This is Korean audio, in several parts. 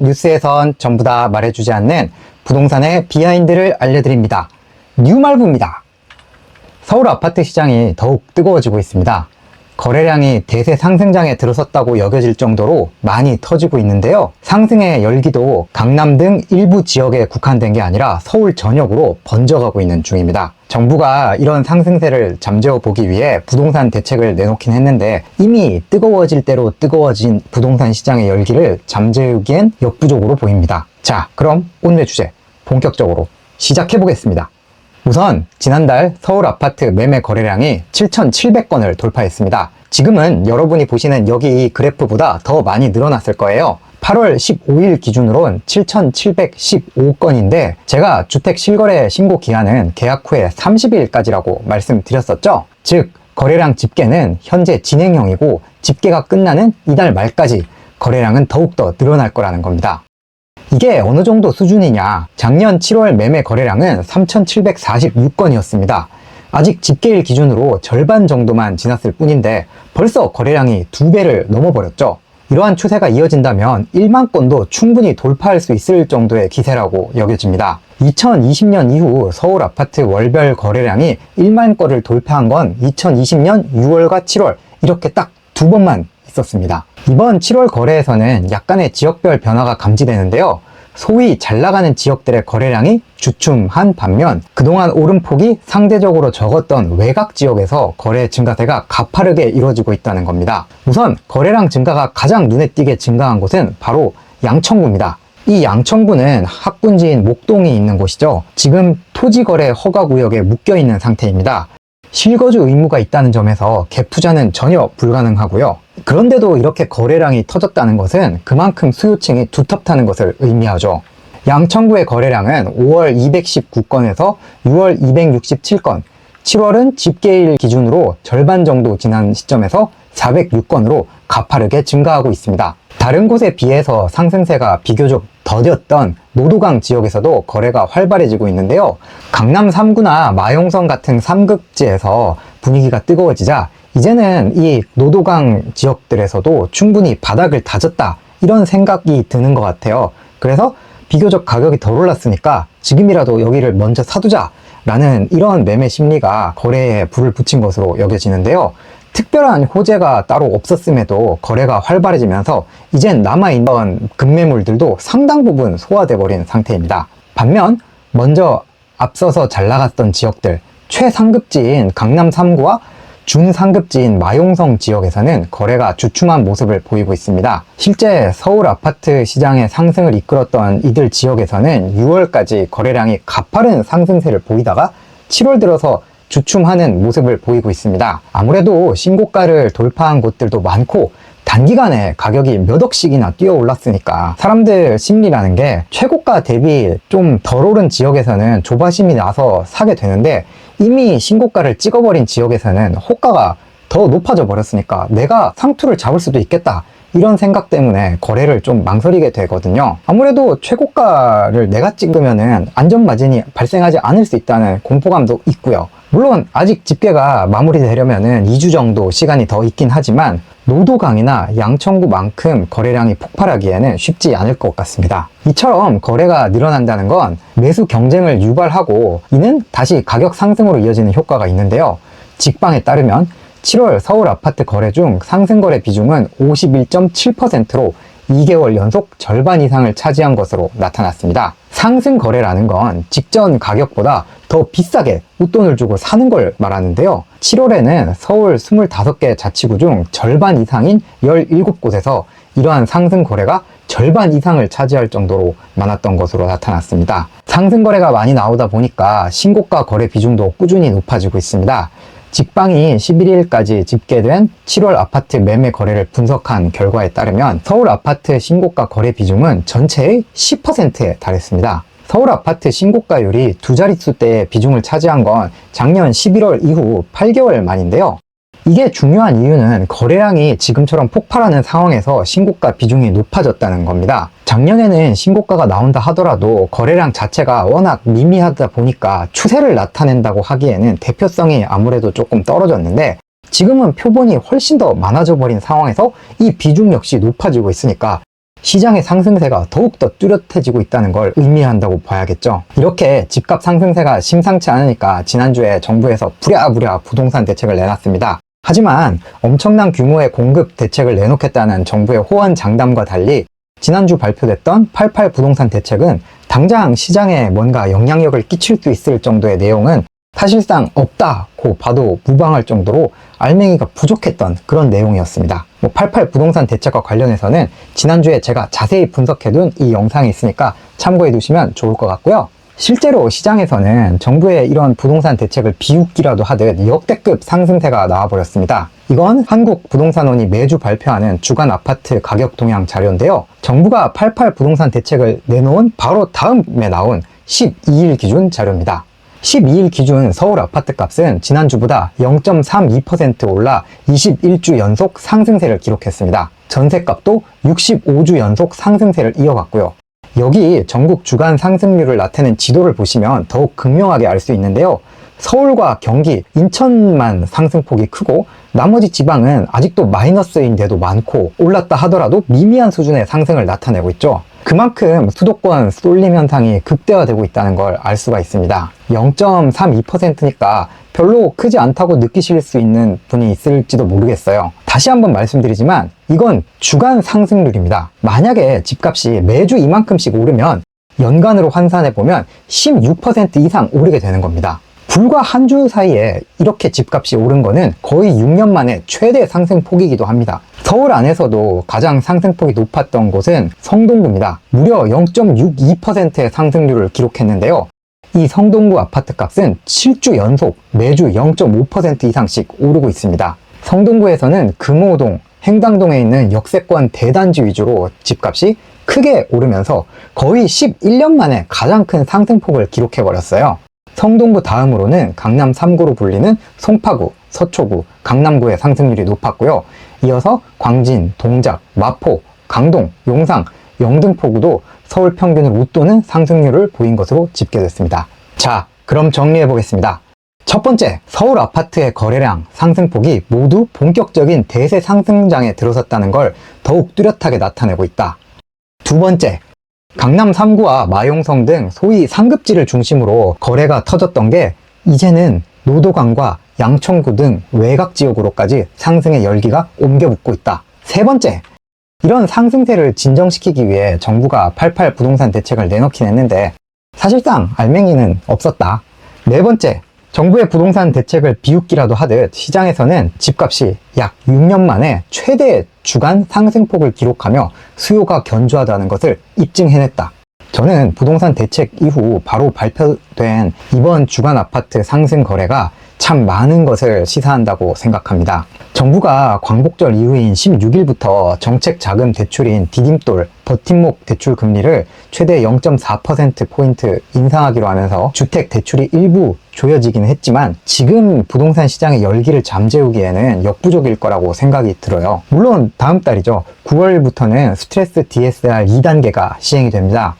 뉴스에선 전부 다 말해주지 않는 부동산의 비하인드를 알려드립니다. 뉴말부입니다. 서울 아파트 시장이 더욱 뜨거워지고 있습니다. 거래량이 대세 상승장에 들어섰다고 여겨질 정도로 많이 터지고 있는데요. 상승의 열기도 강남 등 일부 지역에 국한된 게 아니라 서울 전역으로 번져가고 있는 중입니다. 정부가 이런 상승세를 잠재워 보기 위해 부동산 대책을 내놓긴 했는데 이미 뜨거워질 대로 뜨거워진 부동산 시장의 열기를 잠재우기엔 역부족으로 보입니다. 자, 그럼 오늘의 주제 본격적으로 시작해 보겠습니다. 우선 지난달 서울 아파트 매매 거래량이 7,700건을 돌파했습니다. 지금은 여러분이 보시는 여기 이 그래프보다 더 많이 늘어났을 거예요. 8월 15일 기준으로는 7,715건인데 제가 주택 실거래 신고 기한은 계약 후에 30일까지라고 말씀드렸었죠. 즉 거래량 집계는 현재 진행형이고 집계가 끝나는 이달 말까지 거래량은 더욱더 늘어날 거라는 겁니다. 이게 어느 정도 수준이냐? 작년 7월 매매 거래량은 3,746건이었습니다. 아직 집계일 기준으로 절반 정도만 지났을 뿐인데 벌써 거래량이 두 배를 넘어버렸죠. 이러한 추세가 이어진다면 1만 건도 충분히 돌파할 수 있을 정도의 기세라고 여겨집니다. 2020년 이후 서울 아파트 월별 거래량이 1만 건을 돌파한 건 2020년 6월과 7월 이렇게 딱 두 번만 있었습니다. 이번 7월 거래에서는 약간의 지역별 변화가 감지되는데요. 소위 잘 나가는 지역들의 거래량이 주춤한 반면 그동안 오름폭이 상대적으로 적었던 외곽 지역에서 거래 증가세가 가파르게 이루어지고 있다는 겁니다. 우선 거래량 증가가 가장 눈에 띄게 증가한 곳은 바로 양천구입니다. 이 양천구는 학군지인 목동이 있는 곳이죠. 지금 토지거래 허가구역에 묶여 있는 상태입니다. 실거주 의무가 있다는 점에서 갭투자는 전혀 불가능하고요. 그런데도 이렇게 거래량이 터졌다는 것은 그만큼 수요층이 두텁다는 것을 의미하죠. 양천구의 거래량은 5월 219건에서 6월 267건, 7월은 집계일 기준으로 절반 정도 지난 시점에서 406건으로 가파르게 증가하고 있습니다. 다른 곳에 비해서 상승세가 비교적 더뎠던 노도강 지역에서도 거래가 활발해지고 있는데요. 강남 3구나 마용성 같은 3급지에서 분위기가 뜨거워지자 이제는 이 노도강 지역들에서도 충분히 바닥을 다졌다 이런 생각이 드는 것 같아요. 그래서 비교적 가격이 덜 올랐으니까 지금이라도 여기를 먼저 사두자 라는 이런 매매 심리가 거래에 불을 붙인 것으로 여겨지는데요. 특별한 호재가 따로 없었음에도 거래가 활발해지면서 이젠 남아있던 급매물들도 상당 부분 소화돼 버린 상태입니다. 반면 먼저 앞서서 잘 나갔던 지역들 최상급지인 강남 3구와 중상급지인 마용성 지역에서는 거래가 주춤한 모습을 보이고 있습니다. 실제 서울 아파트 시장의 상승을 이끌었던 이들 지역에서는 6월까지 거래량이 가파른 상승세를 보이다가 7월 들어서 주춤하는 모습을 보이고 있습니다. 아무래도 신고가를 돌파한 곳들도 많고 단기간에 가격이 몇 억씩이나 뛰어 올랐으니까 사람들 심리라는 게 최고가 대비 좀 덜 오른 지역에서는 조바심이 나서 사게 되는데 이미 신고가를 찍어버린 지역에서는 호가가 더 높아져 버렸으니까 내가 상투를 잡을 수도 있겠다. 이런 생각 때문에 거래를 좀 망설이게 되거든요. 아무래도 최고가를 내가 찍으면은 안전 마진이 발생하지 않을 수 있다는 공포감도 있고요. 물론 아직 집계가 마무리되려면은 2주 정도 시간이 더 있긴 하지만 노도강이나 양천구만큼 거래량이 폭발하기에는 쉽지 않을 것 같습니다. 이처럼 거래가 늘어난다는 건 매수 경쟁을 유발하고 이는 다시 가격 상승으로 이어지는 효과가 있는데요. 직방에 따르면 7월 서울 아파트 거래 중 상승 거래 비중은 51.7%로 2개월 연속 절반 이상을 차지한 것으로 나타났습니다. 상승 거래라는 건 직전 가격보다 더 비싸게 웃돈을 주고 사는 걸 말하는데요. 7월에는 서울 25개 자치구 중 절반 이상인 17곳에서 이러한 상승 거래가 절반 이상을 차지할 정도로 많았던 것으로 나타났습니다. 상승 거래가 많이 나오다 보니까 신고가 거래 비중도 꾸준히 높아지고 있습니다. 직방이 11일까지 집계된 7월 아파트 매매 거래를 분석한 결과에 따르면 서울 아파트 신고가 거래 비중은 전체의 10%에 달했습니다. 서울 아파트 신고가율이 두 자릿수대의 비중을 차지한 건 작년 11월 이후 8개월 만인데요. 이게 중요한 이유는 거래량이 지금처럼 폭발하는 상황에서 신고가 비중이 높아졌다는 겁니다. 작년에는 신고가가 나온다 하더라도 거래량 자체가 워낙 미미하다 보니까 추세를 나타낸다고 하기에는 대표성이 아무래도 조금 떨어졌는데 지금은 표본이 훨씬 더 많아져 버린 상황에서 이 비중 역시 높아지고 있으니까 시장의 상승세가 더욱더 뚜렷해지고 있다는 걸 의미한다고 봐야겠죠. 이렇게 집값 상승세가 심상치 않으니까 지난주에 정부에서 부랴부랴 부동산 대책을 내놨습니다. 하지만 엄청난 규모의 공급 대책을 내놓겠다는 정부의 호언 장담과 달리 지난주 발표됐던 88 부동산 대책은 당장 시장에 뭔가 영향력을 끼칠 수 있을 정도의 내용은 사실상 없다고 봐도 무방할 정도로 알맹이가 부족했던 그런 내용이었습니다. 뭐 88 부동산 대책과 관련해서는 지난주에 제가 자세히 분석해둔 이 영상이 있으니까 참고해 두시면 좋을 것 같고요. 실제로 시장에서는 정부의 이런 부동산 대책을 비웃기라도 하듯 역대급 상승세가 나와버렸습니다. 이건 한국 부동산원이 매주 발표하는 주간 아파트 가격 동향 자료인데요. 정부가 88 부동산 대책을 내놓은 바로 다음에 나온 12일 기준 자료입니다. 12일 기준 서울 아파트 값은 지난주보다 0.32% 올라 21주 연속 상승세를 기록했습니다. 전세값도 65주 연속 상승세를 이어갔고요. 여기 전국 주간 상승률을 나타낸 지도를 보시면 더욱 극명하게 알 수 있는데요. 서울과 경기, 인천만 상승폭이 크고 나머지 지방은 아직도 마이너스인데도 많고 올랐다 하더라도 미미한 수준의 상승을 나타내고 있죠. 그만큼 수도권 쏠림 현상이 극대화되고 있다는 걸 알 수가 있습니다. 0.32%니까 별로 크지 않다고 느끼실 수 있는 분이 있을지도 모르겠어요. 다시 한번 말씀드리지만 이건 주간 상승률입니다. 만약에 집값이 매주 이만큼씩 오르면 연간으로 환산해 보면 16% 이상 오르게 되는 겁니다. 불과 한 주 사이에 이렇게 집값이 오른 거는 거의 6년 만에 최대 상승폭이기도 합니다. 서울 안에서도 가장 상승폭이 높았던 곳은 성동구입니다. 무려 0.62%의 상승률을 기록했는데요. 이 성동구 아파트 값은 7주 연속 매주 0.5% 이상씩 오르고 있습니다. 성동구에서는 금호동, 행당동에 있는 역세권 대단지 위주로 집값이 크게 오르면서 거의 11년 만에 가장 큰 상승폭을 기록해버렸어요. 성동구 다음으로는 강남 3구로 불리는 송파구, 서초구, 강남구의 상승률이 높았고요. 이어서 광진, 동작, 마포, 강동, 용상, 영등포구도 서울 평균을 웃도는 상승률을 보인 것으로 집계됐습니다. 자, 그럼 정리해 보겠습니다. 첫 번째, 서울 아파트의 거래량 상승폭이 모두 본격적인 대세 상승장에 들어섰다는 걸 더욱 뚜렷하게 나타내고 있다. 두 번째, 강남 3구와 마용성 등 소위 상급지를 중심으로 거래가 터졌던 게 이제는 노도강과 양천구 등 외곽 지역으로까지 상승의 열기가 옮겨 붙고 있다. 세 번째, 이런 상승세를 진정시키기 위해 정부가 88 부동산 대책을 내놓긴 했는데 사실상 알맹이는 없었다. 네 번째, 정부의 부동산 대책을 비웃기라도 하듯 시장에서는 집값이 약 6년 만에 최대 주간 상승폭을 기록하며 수요가 견조하다는 것을 입증해냈다. 저는 부동산 대책 이후 바로 발표된 이번 주간 아파트 상승 거래가 참 많은 것을 시사한다고 생각합니다. 정부가 광복절 이후인 16일부터 정책 자금 대출인 디딤돌 버팀목 대출 금리를 최대 0.4%포인트 인상하기로 하면서 주택 대출이 일부 조여지기는 했지만 지금 부동산 시장의 열기를 잠재우기에는 역부족일 거라고 생각이 들어요. 물론 다음 달이죠. 9월부터는 스트레스 DSR 2단계가 시행이 됩니다.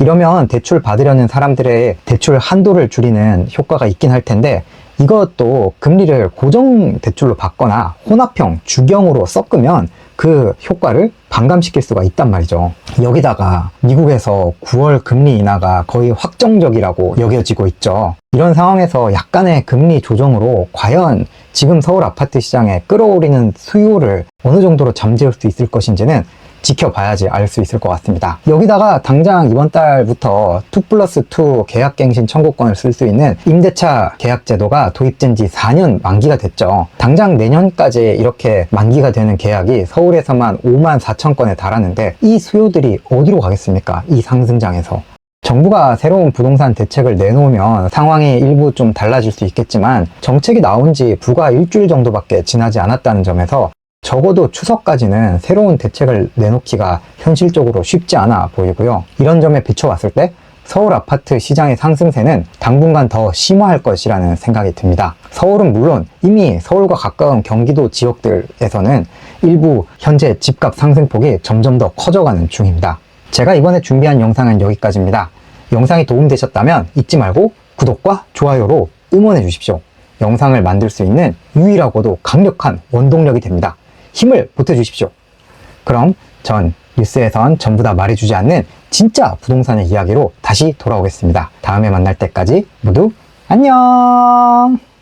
이러면 대출 받으려는 사람들의 대출 한도를 줄이는 효과가 있긴 할 텐데 이것도 금리를 고정 대출로 받거나 혼합형 주경으로 섞으면 그 효과를 반감시킬 수가 있단 말이죠. 여기다가 미국에서 9월 금리 인하가 거의 확정적이라고 여겨지고 있죠. 이런 상황에서 약간의 금리 조정으로 과연 지금 서울 아파트 시장에 끌어올리는 수요를 어느 정도로 잠재울 수 있을 것인지는 지켜봐야지 알 수 있을 것 같습니다. 여기다가 당장 이번 달부터 2 플러스 2 계약갱신 청구권을 쓸 수 있는 임대차 계약 제도가 도입된 지 4년 만기가 됐죠. 당장 내년까지 이렇게 만기가 되는 계약이 서울에서만 5만 4천 건에 달하는데 이 수요들이 어디로 가겠습니까? 이 상승장에서. 정부가 새로운 부동산 대책을 내놓으면 상황이 일부 좀 달라질 수 있겠지만 정책이 나온 지 불과 일주일 정도밖에 지나지 않았다는 점에서 적어도 추석까지는 새로운 대책을 내놓기가 현실적으로 쉽지 않아 보이고요. 이런 점에 비춰봤을 때 서울 아파트 시장의 상승세는 당분간 더 심화할 것이라는 생각이 듭니다. 서울은 물론 이미 서울과 가까운 경기도 지역들에서는 일부 현재 집값 상승폭이 점점 더 커져가는 중입니다. 제가 이번에 준비한 영상은 여기까지입니다. 영상이 도움되셨다면 잊지 말고 구독과 좋아요로 응원해 주십시오. 영상을 만들 수 있는 유일하고도 강력한 원동력이 됩니다. 힘을 보태주십시오. 그럼 전 뉴스에선 전부 다 말해주지 않는 진짜 부동산의 이야기로 다시 돌아오겠습니다. 다음에 만날 때까지 모두 안녕!